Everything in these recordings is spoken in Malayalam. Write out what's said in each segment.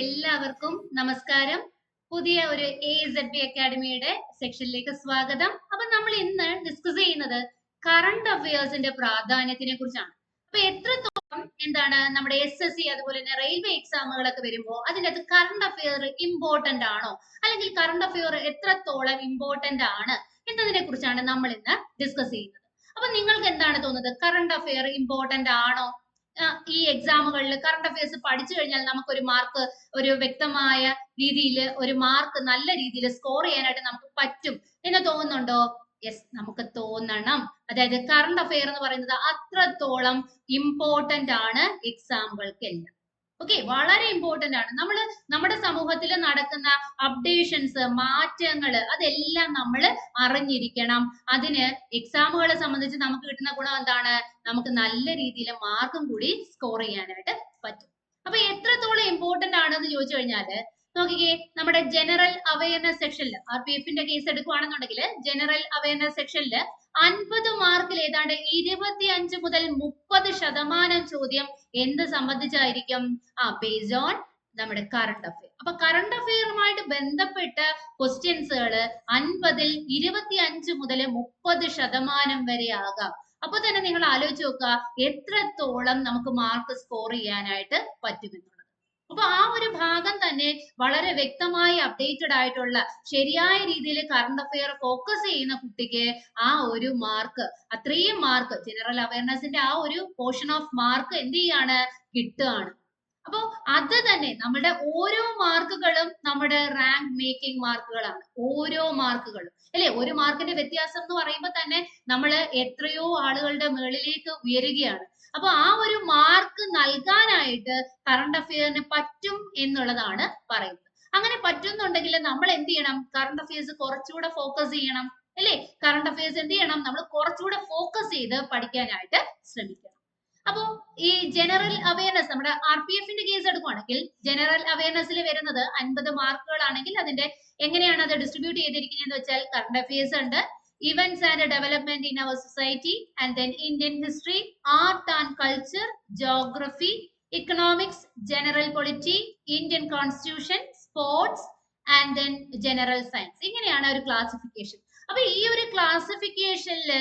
എല്ലാവർക്കും നമസ്കാരം. പുതിയ ഒരു എ സെഡ് ബി അക്കാഡമിയുടെ സെക്ഷനിലേക്ക് സ്വാഗതം. അപ്പൊ നമ്മൾ ഇന്ന് ഡിസ്കസ് ചെയ്യുന്നത് കറണ്ട് അഫയേഴ്സിന്റെ പ്രാധാന്യത്തിനെ കുറിച്ചാണ്. അപ്പൊ എത്രത്തോളം എന്താണ് നമ്മുടെ എസ് എസ് സി അതുപോലെ തന്നെ റെയിൽവേ എക്സാമുകളൊക്കെ വരുമ്പോൾ അതിന്റെ അത് കറണ്ട് അഫയർ ഇമ്പോർട്ടന്റ് ആണോ? അല്ലെങ്കിൽ കറണ്ട് അഫയർ എത്രത്തോളം ഇമ്പോർട്ടന്റ് ആണ് എന്നതിനെ കുറിച്ചാണ് നമ്മൾ ഇന്ന് ഡിസ്കസ് ചെയ്യുന്നത്. അപ്പൊ നിങ്ങൾക്ക് എന്താണ് തോന്നുന്നത്? കറണ്ട് അഫയർ ഇമ്പോർട്ടന്റ് ആണോ? ഈ എക്സാമുകളിൽ കറണ്ട് അഫയേഴ്സ് പഠിച്ചു കഴിഞ്ഞാൽ നമുക്കൊരു മാർക്ക് ഒരു വ്യക്തമായ രീതിയിൽ ഒരു മാർക്ക് നല്ല രീതിയിൽ സ്കോർ ചെയ്യാനായിട്ട് നമുക്ക് പറ്റും. എന്ന് തോന്നുന്നുണ്ടോ? യെസ് നമുക്ക് തോന്നണം. അതായത് കറണ്ട് അഫെയർ എന്ന് പറയുന്നത് അത്രത്തോളം ഇമ്പോർട്ടന്റ് ആണ് എക്സാമുകൾക്കെല്ലാം ഓക്കെ വളരെ ഇമ്പോർട്ടന്റ് ആണ്. നമ്മൾ നമ്മുടെ സമൂഹത്തിൽ നടക്കുന്ന അപ്ഡേഷൻസ് മാറ്റങ്ങൾ അതെല്ലാം നമ്മൾ അറിഞ്ഞിരിക്കണം. അതിന് എക്സാമുകളെ സംബന്ധിച്ച് നമുക്ക് കിട്ടുന്ന ഗുണം എന്താണ്? നമുക്ക് നല്ല രീതിയിൽ മാർക്കും കൂടി സ്കോർ ചെയ്യാനായിട്ട് പറ്റും. അപ്പൊ എത്രത്തോളം ഇമ്പോർട്ടന്റ് ആണെന്ന് ചോദിച്ചു കഴിഞ്ഞാൽ നോക്കിക്കേ നമ്മുടെ ജനറൽ അവയർനെസ് സെക്ഷനിൽ ആർ പി എഫിന്റെ കേസ് എടുക്കുകയാണെന്നുണ്ടെങ്കിൽ ജനറൽ അവയർനെസ് സെക്ഷനിൽ അൻപത് മാർക്കിൽ ഏതാണ്ട് ഇരുപത്തി അഞ്ച് മുതൽ മുപ്പത് ശതമാനം ചോദ്യം എന്ത് സംബന്ധിച്ചായിരിക്കും? ആ ബേസ് ഓൺ നമ്മുടെ കറണ്ട് അഫയർ അപ്പൊ കറണ്ട് അഫെയറുമായിട്ട് ബന്ധപ്പെട്ട ക്വസ്റ്റ്യൻസുകൾ അൻപതിൽ ഇരുപത്തി അഞ്ച് മുതൽ മുപ്പത് ശതമാനം വരെ ആകാം. അപ്പൊ തന്നെ നിങ്ങൾ ആലോചിച്ച് നോക്കുക എത്രത്തോളം നമുക്ക് മാർക്ക് സ്കോർ ചെയ്യാനായിട്ട് പറ്റുമെന്നുള്ളത്. അപ്പൊ ആ ഒരു ഭാഗം തന്നെ വളരെ വ്യക്തമായി അപ്ഡേറ്റഡ് ആയിട്ടുള്ള ശരിയായ രീതിയിൽ കറണ്ട് അഫെയർ ഫോക്കസ് ചെയ്യുന്ന കുട്ടിക്ക് ആ ഒരു മാർക്ക് അത്രയും മാർക്ക് ജനറൽ അവയർനെസിന്റെ ആ ഒരു പോർഷൻ ഓഫ് മാർക്ക് എന്ത് ചെയ്യാണ്? കിട്ടുകയാണ്. അപ്പോൾ അത് തന്നെ നമ്മുടെ ഓരോ മാർക്കുകളും നമ്മുടെ റാങ്ക് മേക്കിംഗ് മാർക്കുകളാണ് ഓരോ മാർക്കുകളും അല്ലെ? ഒരു മാർക്കിന്റെ വ്യത്യാസം എന്ന് പറയുമ്പോൾ തന്നെ നമ്മൾ എത്രയോ ആളുകളുടെ മുകളിലേക്ക് ഉയരുകയാണ്. അപ്പൊ ആ ഒരു മാർക്ക് നൽകാനായിട്ട് കറണ്ട് അഫെയറിന് പറ്റും എന്നുള്ളതാണ് പറയുന്നത്. അങ്ങനെ പറ്റുന്നുണ്ടെങ്കിൽ നമ്മൾ എന്ത് ചെയ്യണം? കറണ്ട് അഫയേഴ്സ് കുറച്ചുകൂടെ ഫോക്കസ് ചെയ്യണം അല്ലേ? കറണ്ട് അഫയേഴ്സ് എന്ത് ചെയ്യണം? നമ്മൾ കുറച്ചുകൂടെ ഫോക്കസ് ചെയ്ത് പഠിക്കാനായിട്ട് ശ്രമിക്കണം. അപ്പോ ഈ ജനറൽ അവയർനെസ് നമ്മുടെ ആർ പി എഫിന്റെ കേസ് എടുക്കുവാണെങ്കിൽ ജനറൽ അവയർനെസ്സിൽ വരുന്നത് അൻപത് മാർക്കുകളാണെങ്കിൽ അതിന്റെ എങ്ങനെയാണ് അത് ഡിസ്ട്രിബ്യൂട്ട് ചെയ്തിരിക്കുന്നത് എന്ന് വെച്ചാൽ കറണ്ട് അഫയേഴ്സ് ഉണ്ട്. Events and development in our society and then Indian history, art and culture, geography, economics, general polity, Indian constitution, sports and then general science. ഇങ്ങനെയാണ് ഒരു ക്ലാസിഫിക്കേഷൻ അപ്പൊ ഈ ഒരു ക്ലാസിഫിക്കേഷനിൽ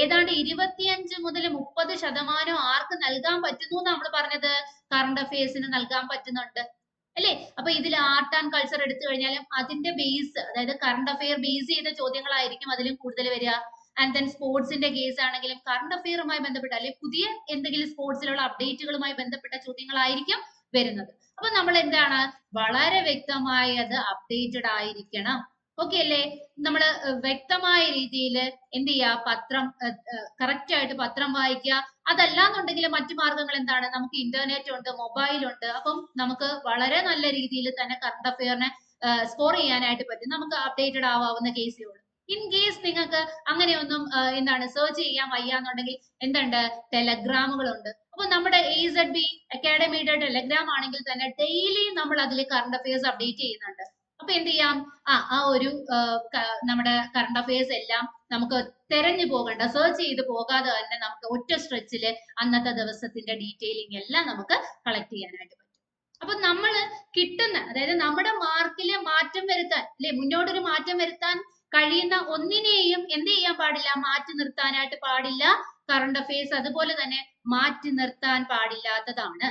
ഏതാണ്ട് ഇരുപത്തിയഞ്ച് മുതൽ മുപ്പത് ശതമാനം ആർക്ക് നൽകാൻ പറ്റുന്നു നമ്മൾ പറഞ്ഞത് കറണ്ട് അഫയേഴ്സിന് നൽകാൻ പറ്റുന്നുണ്ട് അല്ലേ? അപ്പൊ ഇതിൽ ആർട്ട് ആൻഡ് കൾച്ചർ എടുത്തു കഴിഞ്ഞാലും അതിന്റെ ബേസ് അതായത് കറണ്ട് അഫെയർ ബേസ് ചെയ്ത ചോദ്യങ്ങളായിരിക്കും അതിലും കൂടുതൽ വരിക. ആൻഡ് ദെൻ സ്പോർട്സിന്റെ കേസ് ആണെങ്കിലും കറണ്ട് അഫെയറുമായി ബന്ധപ്പെട്ട അല്ലെങ്കിൽ പുതിയ എന്തെങ്കിലും സ്പോർട്സിലുള്ള അപ്ഡേറ്റുകളുമായി ബന്ധപ്പെട്ട ചോദ്യങ്ങളായിരിക്കും വരുന്നത്. അപ്പൊ നമ്മൾ എന്താണ്? വളരെ വ്യക്തമായി അത് അപ്ഡേറ്റഡ് ആയിരിക്കണം. ഓക്കെ അല്ലേ? നമ്മൾ വ്യക്തമായ രീതിയിൽ എന്ത് ചെയ്യുക പത്രം കറക്റ്റ് ആയിട്ട് പത്രം വായിക്കുക. അതല്ലാന്നുണ്ടെങ്കിൽ മറ്റു മാർഗങ്ങൾ എന്താണ്? നമുക്ക് ഇന്റർനെറ്റ് ഉണ്ട് മൊബൈൽ ഉണ്ട്. അപ്പം നമുക്ക് വളരെ നല്ല രീതിയിൽ തന്നെ കറണ്ട് അഫെയറിനെ സ്കോർ ചെയ്യാനായിട്ട് പറ്റും. നമുക്ക് അപ്ഡേറ്റഡ് ആവാവുന്ന കേസേ ഉള്ളൂ. ഇൻ കേസ് നിങ്ങൾക്ക് അങ്ങനെയൊന്നും എന്താണ് സെർച്ച് ചെയ്യാൻ വയ്യാന്നുണ്ടെങ്കിൽ എന്തുണ്ട്? ടെലഗ്രാമുകളുണ്ട്. അപ്പൊ നമ്മുടെ എ സെഡ് ബി അക്കാഡമിയുടെ ടെലഗ്രാം ആണെങ്കിൽ തന്നെ ഡെയിലി നമ്മൾ അതിൽ കറണ്ട് അഫയേഴ്സ് അപ്ഡേറ്റ് ചെയ്യുന്നുണ്ട്. അപ്പൊ എന്ത് ചെയ്യാം? ആ ആ ഒരു നമ്മുടെ കറണ്ട് അഫയേഴ്സ് എല്ലാം നമുക്ക് തെരഞ്ഞു പോകണ്ട സെർച്ച് ചെയ്ത് പോകാതെ തന്നെ നമുക്ക് ഒറ്റ സ്ട്രെച്ചിൽ അന്നത്തെ ദിവസത്തിന്റെ ഡീറ്റെയിലിംഗ് എല്ലാം നമുക്ക് കളക്ട് ചെയ്യാനായിട്ട് പറ്റും. അപ്പൊ നമ്മൾ കിട്ടുന്ന അതായത് നമ്മുടെ മാർക്കിലെ മാറ്റം വരുത്താൻ അല്ലെ? മുന്നോട്ടൊരു മാറ്റം വരുത്താൻ കഴിയുന്ന ഒന്നിനെയും എന്ത് ചെയ്യാൻ പാടില്ല? മാറ്റി നിർത്താനായിട്ട് പാടില്ല. കറണ്ട് അഫയേഴ്സ് അതുപോലെ തന്നെ മാറ്റി നിർത്താൻ പാടില്ലാത്തതാണ്.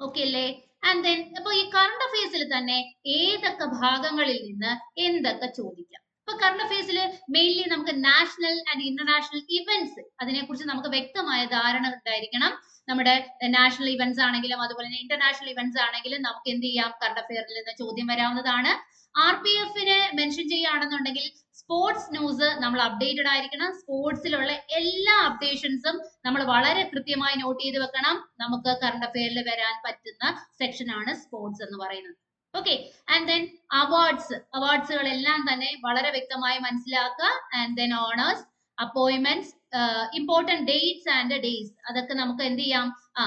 ഓക്കെ അല്ലേ? ആൻഡ് ദെൻ അപ്പൊ ഈ കറണ്ട് അഫയേഴ്സിൽ തന്നെ ഏതൊക്കെ ഭാഗങ്ങളിൽ നിന്ന് എന്തൊക്കെ ചോദിക്കാം? ഇപ്പൊ കറണ്ട് അഫയേഴ്സിൽ മെയിൻലി നമുക്ക് നാഷണൽ ആൻഡ് ഇന്റർനാഷണൽ ഇവന്റ്സ് അതിനെക്കുറിച്ച് നമുക്ക് വ്യക്തമായ ധാരണ ഉണ്ടായിരിക്കണം. നമ്മുടെ നാഷണൽ ഇവന്റ്സ് ആണെങ്കിലും അതുപോലെ തന്നെ ഇന്റർനാഷണൽ ഇവന്റ്സ് ആണെങ്കിലും നമുക്ക് എന്ത് ചെയ്യാം? കറണ്ട് അഫയറിൽ നിന്ന് ചോദ്യം വരാവുന്നതാണ്. ആർ പി എഫിന് മെൻഷൻ ചെയ്യുകയാണെന്നുണ്ടെങ്കിൽ സ്പോർട്സ് ന്യൂസ് നമ്മൾ അപ്ഡേറ്റഡ് ആയിരിക്കണം. സ്പോർട്സിലുള്ള എല്ലാ അപ്ഡേഷൻസും നമ്മൾ വളരെ കൃത്യമായി നോട്ട് ചെയ്ത് വെക്കണം. നമുക്ക് കറണ്ട് അഫെയറിൽ വരാൻ പറ്റുന്ന സെക്ഷൻ ആണ് സ്പോർട്സ് എന്ന് പറയുന്നത്. ഓക്കെ ആൻഡ് ദെൻ അവാർഡ്സ് അവാർഡ്സുകൾ എല്ലാം തന്നെ വളരെ വ്യക്തമായി മനസ്സിലാക്കുക. And then honours appointments important dates and days അതൊക്കെ നമുക്ക് എന്ത് ചെയ്യാം? ആ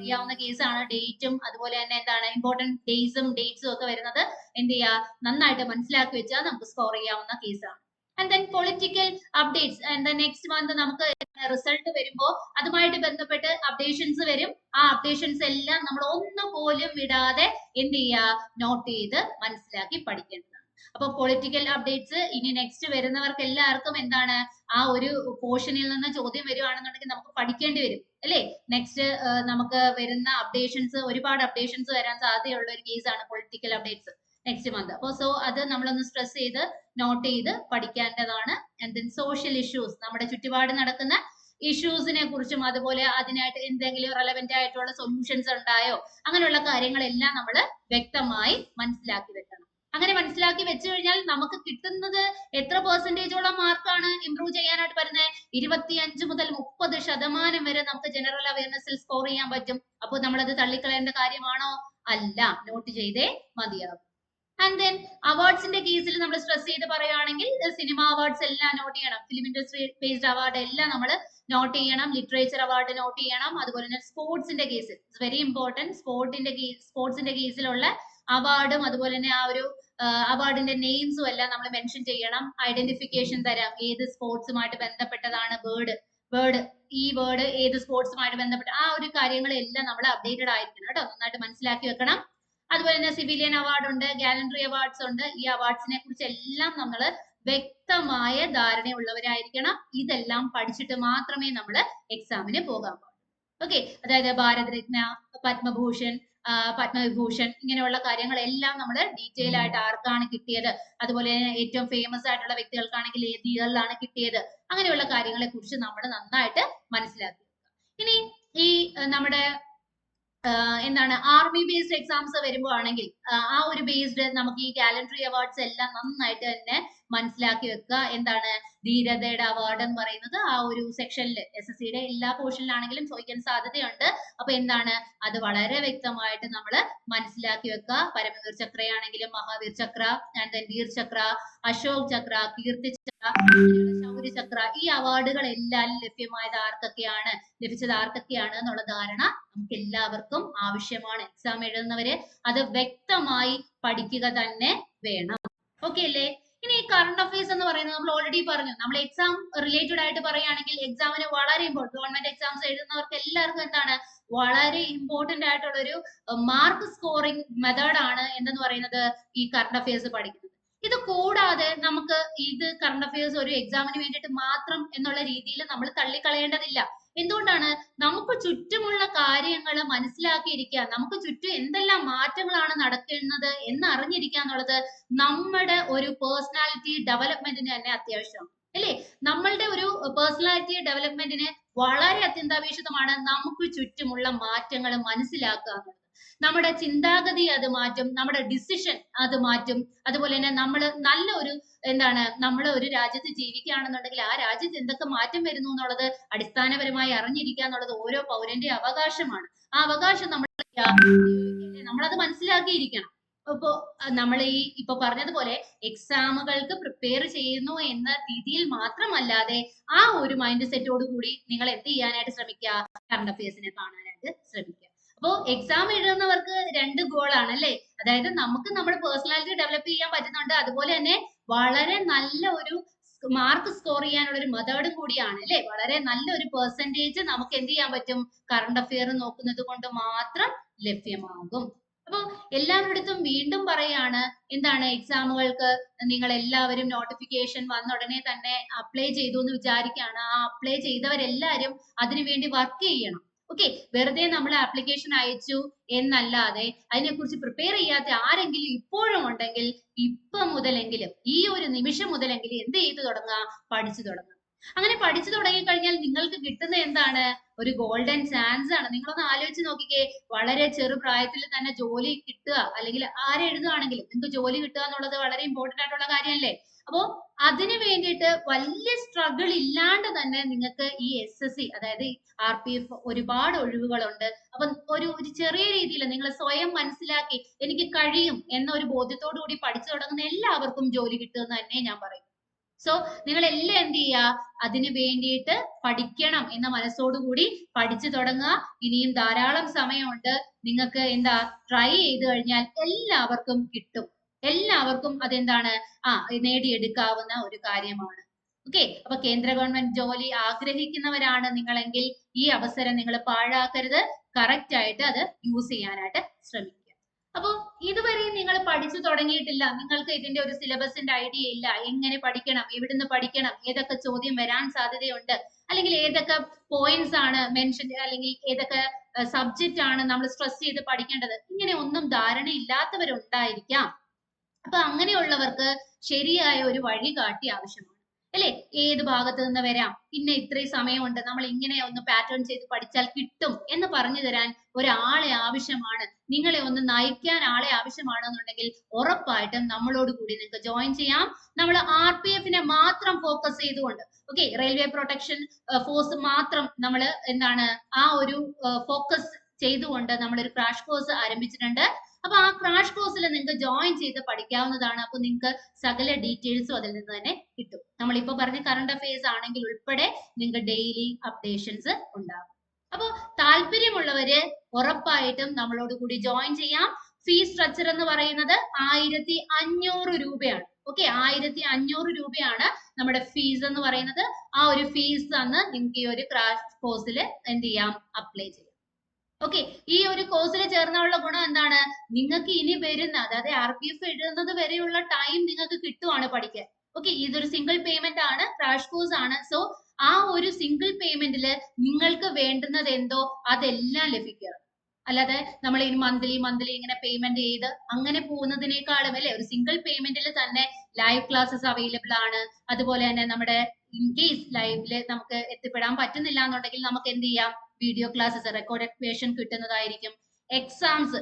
ചെയ്യാവുന്ന കേസാണ് ഡേറ്റും അതുപോലെ തന്നെ എന്താണ്? ഇമ്പോർട്ടന്റ് ഡേയ്സും ഡേറ്റ്സും ഒക്കെ വരുന്നത് എന്ത് ചെയ്യുക നന്നായിട്ട് മനസ്സിലാക്കി വെച്ചാൽ നമുക്ക് സ്കോർ ചെയ്യാവുന്ന കേസാണ് and then political updates and then next month നമുക്ക് റിസൾട്ട് വരുമ്പോൾ അതുമായിട്ട് ബന്ധപ്പെട്ട് അപ്ഡേഷൻസ് വരും. ആ അപ്ഡേഷൻസ് എല്ലാം നമ്മൾ ഒന്ന് പോലും വിടാതെ എന്ത് ചെയ്യുക? നോട്ട് ചെയ്ത് മനസ്സിലാക്കി പഠിക്കേണ്ടതാണ്. അപ്പൊ പൊളിറ്റിക്കൽ അപ്ഡേറ്റ്സ് ഇനി നെക്സ്റ്റ് വരുന്നവർക്ക് എല്ലാവർക്കും എന്താണ്? ആ ഒരു പോർഷനിൽ നിന്ന് ചോദ്യം വരുവാണെന്നുണ്ടെങ്കിൽ നമുക്ക് പഠിക്കേണ്ടി വരും. അല്ലേ? നെക്സ്റ്റ് നമുക്ക് വരുന്ന അപ്ഡേഷൻസ് ഒരുപാട് അപ്ഡേഷൻസ് വരാൻ സാധ്യതയുള്ള ഒരു കേസാണ് പൊളിറ്റിക്കൽ അപ്ഡേറ്റ്സ് നെക്സ്റ്റ് മന്ത് അപ്പോൾ സോ അത് നമ്മളൊന്ന് സ്ട്രെസ് ചെയ്ത് നോട്ട് ചെയ്ത് പഠിക്കേണ്ടതാണ്. ആൻഡ് ദെൻ സോഷ്യൽ ഇഷ്യൂസ് നമ്മുടെ ചുറ്റുപാട് നടക്കുന്ന ഇഷ്യൂസിനെ കുറിച്ചും അതുപോലെ അതിനായിട്ട് എന്തെങ്കിലും റെലവെന്റ് ആയിട്ടുള്ള സൊല്യൂഷൻസ് ഉണ്ടായോ അങ്ങനെയുള്ള കാര്യങ്ങളെല്ലാം നമ്മൾ വ്യക്തമായി മനസ്സിലാക്കി വെക്കണം. അങ്ങനെ മനസ്സിലാക്കി വെച്ചു കഴിഞ്ഞാൽ നമുക്ക് കിട്ടുന്നത് എത്ര പെർസെന്റേജോളം മാർക്കാണ് ഇംപ്രൂവ് ചെയ്യാനായിട്ട് വരുന്നത് ഇരുപത്തി അഞ്ച് മുതൽ മുപ്പത് ശതമാനം വരെ നമുക്ക് ജനറൽ അവയർനെസ്സിൽ സ്കോർ ചെയ്യാൻ പറ്റും. അപ്പോൾ നമ്മളത് തള്ളിക്കളയേണ്ട കാര്യമാണോ? അല്ല. നോട്ട് ചെയ്തേ മതിയാകും ആൻഡ് ദെൻ അവാർഡ്സിന്റെ കേസിൽ നമ്മൾ സ്ട്രെസ് ചെയ്ത് പറയുകയാണെങ്കിൽ സിനിമ അവാർഡ്സ് എല്ലാം നോട്ട് ചെയ്യണം. ഫിലിം ഇൻഡസ്ട്രി ബേസ്ഡ് അവാർഡ് എല്ലാം നമ്മൾ നോട്ട് ചെയ്യണം. ലിറ്ററേച്ചർ അവാർഡ് നോട്ട് ചെയ്യണം. അതുപോലെ തന്നെ സ്പോർട്സിന്റെ കേസ് ഇറ്റ്സ് വെരി ഇമ്പോർട്ടന്റ് സ്പോർട്ടിന്റെ സ്പോർട്സിന്റെ കേസിലുള്ള അവാർഡും അതുപോലെ തന്നെ ആ ഒരു അവാർഡിന്റെ നെയിംസും എല്ലാം നമ്മൾ മെൻഷൻ ചെയ്യണം. ഐഡന്റിഫിക്കേഷൻ തരാം. ഏത് സ്പോർട്സുമായിട്ട് ബന്ധപ്പെട്ടതാണ് വേർഡ് വേർഡ് ഈ വേർഡ് ഏത് സ്പോർട്സുമായിട്ട് ബന്ധപ്പെട്ട ആ ഒരു കാര്യങ്ങളെല്ലാം നമ്മൾ അപ്ഡേറ്റഡ് ആയിരിക്കണം കേട്ടോ. നന്നായിട്ട് മനസ്സിലാക്കി വെക്കണം. അതുപോലെ തന്നെ സിവിലിയൻ അവാർഡ് ഉണ്ട് ഗാലൻട്രി അവാർഡ്സ് ഉണ്ട്. ഈ അവാർഡ്സിനെ കുറിച്ച് എല്ലാം നമ്മൾ വ്യക്തമായ ധാരണയുള്ളവരായിരിക്കണം. ഇതെല്ലാം പഠിച്ചിട്ട് മാത്രമേ നമ്മൾ എക്സാമിന് പോകാൻ പാടുള്ളൂ. ഓക്കെ അതായത് ഭാരതരത്ന പത്മഭൂഷൺ പത്മവിഭൂഷൺ ഇങ്ങനെയുള്ള കാര്യങ്ങളെല്ലാം നമ്മൾ ഡീറ്റെയിൽ ആയിട്ട് ആർക്കാണ് കിട്ടിയത്? അതുപോലെ തന്നെ ഏറ്റവും ഫേമസ് ആയിട്ടുള്ള വ്യക്തികൾക്കാണെങ്കിൽ ഏത് ഇയറിലാണ് കിട്ടിയത്? അങ്ങനെയുള്ള കാര്യങ്ങളെ കുറിച്ച് നമ്മൾ നന്നായിട്ട് മനസ്സിലാക്കി. ഇനി ഈ നമ്മുടെ എന്താണ് ആർമി ബേസ്ഡ് എക്സാംസ് വരുമ്പോൾ ആണെങ്കിൽ ആ, ആ ഒരു ബേസ്ഡ് നമുക്ക് ഈ ഗാലൻട്രി അവാർഡ്സ് എല്ലാം നന്നായിട്ട് തന്നെ മനസ്സിലാക്കി വെക്കുക. എന്താണ് ധീരതയുടെ അവാർഡ് എന്ന് പറയുന്നത് ആ ഒരു സെക്ഷനിൽ എസ് എസ് സിയുടെ എല്ലാ പോർഷനിലാണെങ്കിലും ചോദിക്കാൻ സാധ്യതയുണ്ട്. അപ്പൊ എന്താണ്? അത് വളരെ വ്യക്തമായിട്ട് നമ്മൾ മനസ്സിലാക്കി വെക്കുക. പരമവീർ ചക്രയാണെങ്കിലും മഹാവീർ ചക്ര ആൻഡ് വീർ ചക്ര അശോക് ചക്ര കീർത്തി ചക്ര ശൗരി ചക്ര ഈ അവാർഡുകൾ എല്ലാം ലഭ്യമായത് ആർക്കൊക്കെയാണ്? ലഭിച്ചത് ആർക്കൊക്കെയാണ് എന്നുള്ള ധാരണ നമുക്ക് എല്ലാവർക്കും ആവശ്യമാണ്. എക്സാം എഴുതുന്നവര് അത് വ്യക്തമായി പഠിക്കുക തന്നെ വേണം. ഓക്കെ അല്ലേ? കറണ്ട് അഫയേഴ്സ് എന്ന് പറയുന്നത് നമ്മൾ ഓൾറെഡി പറഞ്ഞു. നമ്മൾ എക്സാം റിലേറ്റഡ് ആയിട്ട് പറയുകയാണെങ്കിൽ എക്സാമിന് വളരെ ഇമ്പോർട്ടന്റ് ഗവൺമെന്റ് എക്സാംസ് എഴുതുന്നവർക്ക് എല്ലാവർക്കും എന്താണ്? വളരെ ഇമ്പോർട്ടന്റ് ആയിട്ടുള്ള ഒരു മാർക്ക് സ്കോറിംഗ് മെത്തേഡ് ആണ് എന്തെന്ന് പറയുന്നത് ഈ കറണ്ട് അഫയേഴ്സ് പഠിക്കുന്നത്. ഇത് കൂടാതെ നമുക്ക് ഇത് കറണ്ട് അഫയേഴ്സ് ഒരു എക്സാമിന് വേണ്ടിയിട്ട് മാത്രം എന്നുള്ള രീതിയിൽ നമ്മൾ തള്ളിക്കളയേണ്ടതില്ല. എന്തുകൊണ്ടാണ്? നമുക്ക് ചുറ്റുമുള്ള കാര്യങ്ങൾ മനസ്സിലാക്കിയിരിക്കുക നമുക്ക് ചുറ്റും എന്തെല്ലാം മാറ്റങ്ങളാണ് നടക്കുന്നത് എന്ന് അറിഞ്ഞിരിക്കുക എന്നുള്ളത് നമ്മുടെ ഒരു പേഴ്സണാലിറ്റി ഡെവലപ്മെന്റിന് തന്നെ അത്യാവശ്യം. അല്ലേ? നമ്മളുടെ ഒരു പേഴ്സണാലിറ്റി ഡെവലപ്മെന്റിന് വളരെ അത്യന്താപേക്ഷിതമാണ് നമുക്ക് ചുറ്റുമുള്ള മാറ്റങ്ങൾ മനസ്സിലാക്കുക എന്നുള്ളത്. നമ്മുടെ ചിന്താഗതി അത് മാറ്റും നമ്മുടെ ഡിസിഷൻ അത് മാറ്റും. അതുപോലെ തന്നെ നമ്മൾ നല്ല ഒരു എന്താണ് നമ്മൾ ഒരു രാജ്യത്ത് ജീവിക്കുകയാണെന്നുണ്ടെങ്കിൽ ആ രാജ്യത്ത് എന്തൊക്കെ മാറ്റം വരുന്നു എന്നുള്ളത് അടിസ്ഥാനപരമായി അറിഞ്ഞിരിക്കുക എന്നുള്ളത് ഓരോ പൗരന്റെ അവകാശമാണ്. ആ അവകാശം നമ്മൾ നമ്മളത് മനസ്സിലാക്കിയിരിക്കണം. ഇപ്പോ നമ്മൾ ഈ ഇപ്പൊ പറഞ്ഞതുപോലെ എക്സാമുകൾക്ക് പ്രിപ്പയർ ചെയ്യുന്നു എന്ന രീതിയിൽ മാത്രമല്ലാതെ ആ ഒരു മൈൻഡ് സെറ്റോട് കൂടി നിങ്ങൾ എന്ത് ചെയ്യാനായിട്ട് ശ്രമിക്കുക? കറണ്ട് അഫയേഴ്സിനെ കാണാനായിട്ട് ശ്രമിക്കുക. അപ്പോ എക്സാം എഴുതുന്നവർക്ക് രണ്ട് ഗോളാണ് അല്ലേ? അതായത് നമുക്ക് നമ്മുടെ പേഴ്സണാലിറ്റി ഡെവലപ്പ് ചെയ്യാൻ പറ്റുന്നുണ്ട്. അതുപോലെ തന്നെ വളരെ നല്ല ഒരു മാർക്ക് സ്കോർ ചെയ്യാനുള്ള ഒരു മെത്തേഡും കൂടിയാണ് അല്ലേ? വളരെ നല്ലൊരു പെർസെന്റേജ് നമുക്ക് എന്ത് ചെയ്യാൻ പറ്റും? കറണ്ട് അഫെയർ നോക്കുന്നത് കൊണ്ട് മാത്രം ലഭ്യമാകും. അപ്പോൾ എല്ലാവരുടെടുത്തും വീണ്ടും പറയാണ് എന്താണ് എക്സാമുകൾക്ക് നിങ്ങൾ എല്ലാവരും നോട്ടിഫിക്കേഷൻ വന്ന ഉടനെ തന്നെ അപ്ലൈ ചെയ്തു എന്ന് വിചാരിക്കുകയാണ്. ആ അപ്ലൈ ചെയ്തവരെല്ലാവരും അതിനുവേണ്ടി വർക്ക് ചെയ്യണം. ഓക്കെ വെറുതെ നമ്മൾ ആപ്ലിക്കേഷൻ അയച്ചു എന്നല്ലാതെ അതിനെക്കുറിച്ച് പ്രിപ്പയർ ചെയ്യാത്ത ആരെങ്കിലും ഇപ്പോഴും ഉണ്ടെങ്കിൽ ഇപ്പൊ മുതലെങ്കിലും ഈ ഒരു നിമിഷം മുതലെങ്കിലും എന്ത് ചെയ്തു തുടങ്ങുക പഠിച്ചു തുടങ്ങുക അങ്ങനെ പഠിച്ചു തുടങ്ങി കഴിഞ്ഞാൽ നിങ്ങൾക്ക് കിട്ടുന്ന എന്താണ്? ഒരു ഗോൾഡൻ ചാൻസ് ആണ്. നിങ്ങളൊന്ന് ആലോചിച്ച് നോക്കിക്കേ. വളരെ ചെറു പ്രായത്തിൽ തന്നെ ജോലി കിട്ടുക അല്ലെങ്കിൽ ആരെ എഴുതുകയാണെങ്കിലും നിങ്ങൾക്ക് ജോലി കിട്ടുക എന്നുള്ളത് വളരെ ഇമ്പോർട്ടന്റ് ആയിട്ടുള്ള കാര്യമല്ലേ? അപ്പോ അതിനു വേണ്ടിയിട്ട് വലിയ സ്ട്രഗിൾ ഇല്ലാണ്ട് തന്നെ നിങ്ങൾക്ക് ഈ എസ് എസ് സി അതായത് ആർ പി എഫ് ഒരുപാട് ഒഴിവുകളുണ്ട്. അപ്പൊ ഒരു ഒരു ചെറിയ രീതിയിൽ നിങ്ങൾ സ്വയം മനസ്സിലാക്കി എനിക്ക് കഴിയും എന്നൊരു ബോധ്യത്തോടു കൂടി പഠിച്ചു തുടങ്ങുന്ന എല്ലാവർക്കും ജോലി കിട്ടുമെന്ന് തന്നെ ഞാൻ പറയും. സോ നിങ്ങൾ എല്ലാം എന്ത് ചെയ്യുക? അതിന് വേണ്ടിയിട്ട് പഠിക്കണം എന്ന മനസ്സോടുകൂടി പഠിച്ചു തുടങ്ങുക. ഇനിയും ധാരാളം സമയമുണ്ട്. നിങ്ങൾക്ക് എന്താ ട്രൈ ചെയ്ത് കഴിഞ്ഞാൽ എല്ലാവർക്കും കിട്ടും. എല്ലാവർക്കും അതെന്താണ്? ആ നേടിയെടുക്കാവുന്ന ഒരു കാര്യമാണ്. ഓക്കെ അപ്പൊ കേന്ദ്ര ഗവൺമെന്റ് ജോലി ആഗ്രഹിക്കുന്നവരാണ് നിങ്ങളെങ്കിൽ ഈ അവസരം നിങ്ങൾ പാഴാക്കരുത്. കറക്റ്റ് ആയിട്ട് അത് യൂസ് ചെയ്യാനായിട്ട് ശ്രമിക്കുക. അപ്പൊ ഇതുവരെ നിങ്ങൾ പഠിച്ചു തുടങ്ങിയിട്ടില്ല. നിങ്ങൾക്ക് ഇതിന്റെ ഒരു സിലബസിന്റെ ഐഡിയ ഇല്ല. എങ്ങനെ പഠിക്കണം? എവിടുന്ന് പഠിക്കണം? ഏതൊക്കെ ചോദ്യം വരാൻ സാധ്യതയുണ്ട്? അല്ലെങ്കിൽ ഏതൊക്കെ പോയിന്റ്സ് ആണ് മെൻഷൻ അല്ലെങ്കിൽ ഏതൊക്കെ സബ്ജക്റ്റ് ആണ് നമ്മൾ സ്ട്രെസ് ചെയ്ത് പഠിക്കേണ്ടത്? ഇങ്ങനെ ഒന്നും ധാരണ ഇല്ലാത്തവരുണ്ടായിരിക്കാം അപ്പൊ അങ്ങനെയുള്ളവർക്ക് ശരിയായ ഒരു വഴി കാട്ടി ആവശ്യമാണ്. അല്ലെ? ഏത് ഭാഗത്ത് നിന്ന് വരാം? പിന്നെ ഇത്രയും സമയമുണ്ട്. നമ്മൾ ഇങ്ങനെ ഒന്ന് പാറ്റേൺ ചെയ്ത് പഠിച്ചാൽ കിട്ടും എന്ന് പറഞ്ഞു തരാൻ ഒരാളെ ആവശ്യമാണ്. നിങ്ങളെ ഒന്ന് നയിക്കാൻ ആളെ ആവശ്യമാണെന്നുണ്ടെങ്കിൽ ഉറപ്പായിട്ടും നമ്മളോട് കൂടി നിങ്ങൾക്ക് ജോയിൻ ചെയ്യാം. നമ്മൾ ആർ പി എഫിനെ മാത്രം ഫോക്കസ് ചെയ്തുകൊണ്ട് ഓക്കെ റെയിൽവേ പ്രൊട്ടക്ഷൻ ഫോഴ്സ് മാത്രം നമ്മൾ എന്താണ് ആ ഒരു ഫോക്കസ് ചെയ്തുകൊണ്ട് നമ്മൾ ഒരു ക്രാഷ് കോഴ്സ് ആരംഭിച്ചിട്ടുണ്ട്. അപ്പൊ ആ ക്രാഷ് കോഴ്സിൽ നിങ്ങൾക്ക് ജോയിൻ ചെയ്ത് പഠിക്കാവുന്നതാണ്. അപ്പൊ നിങ്ങൾക്ക് സകല ഡീറ്റെയിൽസും അതിൽ നിന്ന് തന്നെ കിട്ടും. നമ്മളിപ്പോ പറഞ്ഞ കറണ്ട് അഫയേഴ്സ് ആണെങ്കിൽ ഉൾപ്പെടെ നിങ്ങൾക്ക് ഡെയിലി അപ്ഡേഷൻസ് ഉണ്ടാകും. അപ്പോൾ താല്പര്യമുള്ളവര് ഉറപ്പായിട്ടും നമ്മളോട് കൂടി ജോയിൻ ചെയ്യാം. ഫീസ് സ്ട്രക്ചർ എന്ന് പറയുന്നത് ആയിരത്തി അഞ്ഞൂറ് രൂപയാണ്. ഓക്കെ ആയിരത്തി അഞ്ഞൂറ് രൂപയാണ് നമ്മുടെ ഫീസ് എന്ന് പറയുന്നത്. ആ ഒരു ഫീസ് തന്ന് നിങ്ങൾക്ക് ഈ ഒരു ക്രാഷ് കോഴ്സിൽ എന്ത് ചെയ്യാം? അപ്ലൈ ചെയ്യാം. ഓക്കെ ഈ ഒരു കോഴ്സിൽ ചേർന്നുള്ള ഗുണം എന്താണ്? നിങ്ങൾക്ക് ഇനി വരുന്ന അതായത് ആർ പി എഫ് എഴുതുന്നത് വരെയുള്ള ടൈം നിങ്ങൾക്ക് കിട്ടുവാണ് പഠിക്കാൻ. ഓക്കെ ഇതൊരു സിംഗിൾ പേയ്മെന്റ് ആണ് ക്രാഷ് കോഴ്സ് ആണ്. സോ ആ ഒരു സിംഗിൾ പേയ്മെന്റിൽ നിങ്ങൾക്ക് വേണ്ടുന്നത് എന്തോ? അതെല്ലാം ലഭിക്കുകയാണ് അല്ലാതെ നമ്മൾ ഈ മന്ത്ലി മന്ത്ലി ഇങ്ങനെ പേയ്മെന്റ് ചെയ്ത് അങ്ങനെ പോകുന്നതിനേക്കാളും അല്ലെ? ഒരു സിംഗിൾ പേയ്മെന്റിൽ തന്നെ ലൈവ് ക്ലാസ്സസ് അവൈലബിൾ ആണ്. അതുപോലെ തന്നെ നമ്മുടെ ഇൻ കേസ് ലൈവിൽ നമുക്ക് എത്തിപ്പെടാൻ പറ്റുന്നില്ല എന്നുണ്ടെങ്കിൽ നമുക്ക് എന്ത് ചെയ്യാം? വീഡിയോ ക്ലാസ്സസ് റെക്കോർഡ് ക്വേഷൻ കിട്ടുന്നതായിരിക്കും. എക്സാംസ്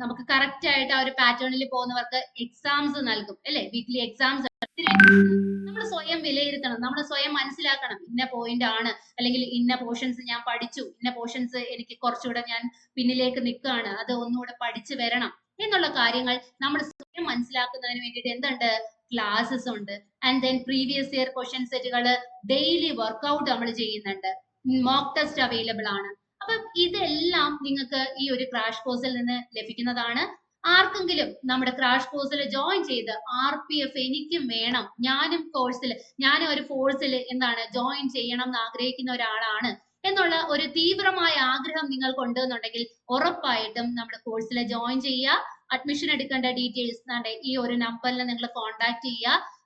നമുക്ക് കറക്റ്റ് ആയിട്ട് ആ ഒരു പാറ്റേണിൽ പോകുന്നവർക്ക് എക്സാംസ് നൽകും അല്ലെ? വീക്ക്ലി എക്സാംസ് നമ്മൾ സ്വയം വിലയിരുത്തണം നമ്മൾ സ്വയം മനസ്സിലാക്കണം. ഇന്ന പോയിന്റ് ആണ് അല്ലെങ്കിൽ ഇന്ന പോർഷൻസ് ഞാൻ പഠിച്ചു ഇന്ന പോർഷൻസ് എനിക്ക് കുറച്ചുകൂടെ ഞാൻ പിന്നിലേക്ക് നിൽക്കുകയാണ് അത് ഒന്നുകൂടെ പഠിച്ചു വരണം എന്നുള്ള കാര്യങ്ങൾ നമ്മൾ സ്വയം മനസ്സിലാക്കുന്നതിന് വേണ്ടിയിട്ട് എന്തുണ്ട്? ക്ലാസ്സസ് ഉണ്ട്. And then previous year question സെറ്റുകൾ ഡെയിലി വർക്ക്ഔട്ട് നമ്മൾ ചെയ്യുന്നുണ്ട്. മോക്ക് ടെസ്റ്റ് അവൈലബിൾ ആണ്. അപ്പൊ ഇതെല്ലാം നിങ്ങൾക്ക് ഈ ഒരു ക്രാഷ് കോഴ്സിൽ നിന്ന് ലഭിക്കുന്നതാണ്. ആർക്കെങ്കിലും നമ്മുടെ ക്രാഷ് കോഴ്സിൽ ജോയിൻ ചെയ്ത് ആർ പി എഫ് എനിക്കും വേണം. ഞാനും കോഴ്സിൽ ഞാനും ഒരു ഫോഴ്സിൽ എന്താണ് ജോയിൻ ചെയ്യണം എന്ന് ആഗ്രഹിക്കുന്ന ഒരാളാണ് എന്നുള്ള ഒരു തീവ്രമായ ആഗ്രഹം നിങ്ങൾക്ക് ഉണ്ടെന്നുണ്ടെങ്കിൽ ഉറപ്പായിട്ടും നമ്മുടെ കോഴ്സിൽ ജോയിൻ ചെയ്യുക. അഡ്മിഷൻ എടുക്കേണ്ട ഡീറ്റെയിൽസ് ഈ ഒരു നമ്പറിൽ നിങ്ങൾ കോൺടാക്ട് ചെയ്യുക.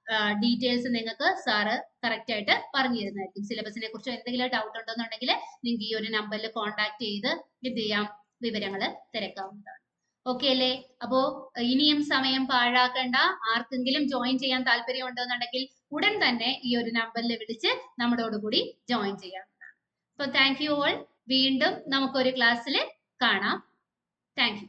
ഡീറ്റെയിൽസ് നിങ്ങൾക്ക് സാറ് കറക്റ്റ് ആയിട്ട് പറഞ്ഞു തരുന്നതായിരിക്കും സിലബസിനെ കുറിച്ച് എന്തെങ്കിലും ഡൗട്ട് ഉണ്ടെന്നുണ്ടെങ്കിൽ നിങ്ങൾക്ക് ഈ ഒരു നമ്പറിൽ കോൺടാക്ട് ചെയ്ത് എന്ത് ചെയ്യാം. വിവരങ്ങൾ തിരക്കാവുന്നതാണ്. ഓക്കെ അല്ലേ? അപ്പോ ഇനിയും സമയം പാഴാക്കേണ്ട. ആർക്കെങ്കിലും ജോയിൻ ചെയ്യാൻ താല്പര്യം ഉണ്ടെന്നുണ്ടെങ്കിൽ ഉടൻ തന്നെ ഈ ഒരു നമ്പറിൽ വിളിച്ച് നമ്മളോടുകൂടി ജോയിൻ ചെയ്യാവുന്നതാണ്. അപ്പൊ താങ്ക് യു ഓൾ വീണ്ടും നമുക്കൊരു ക്ലാസ്സിൽ കാണാം. Thank you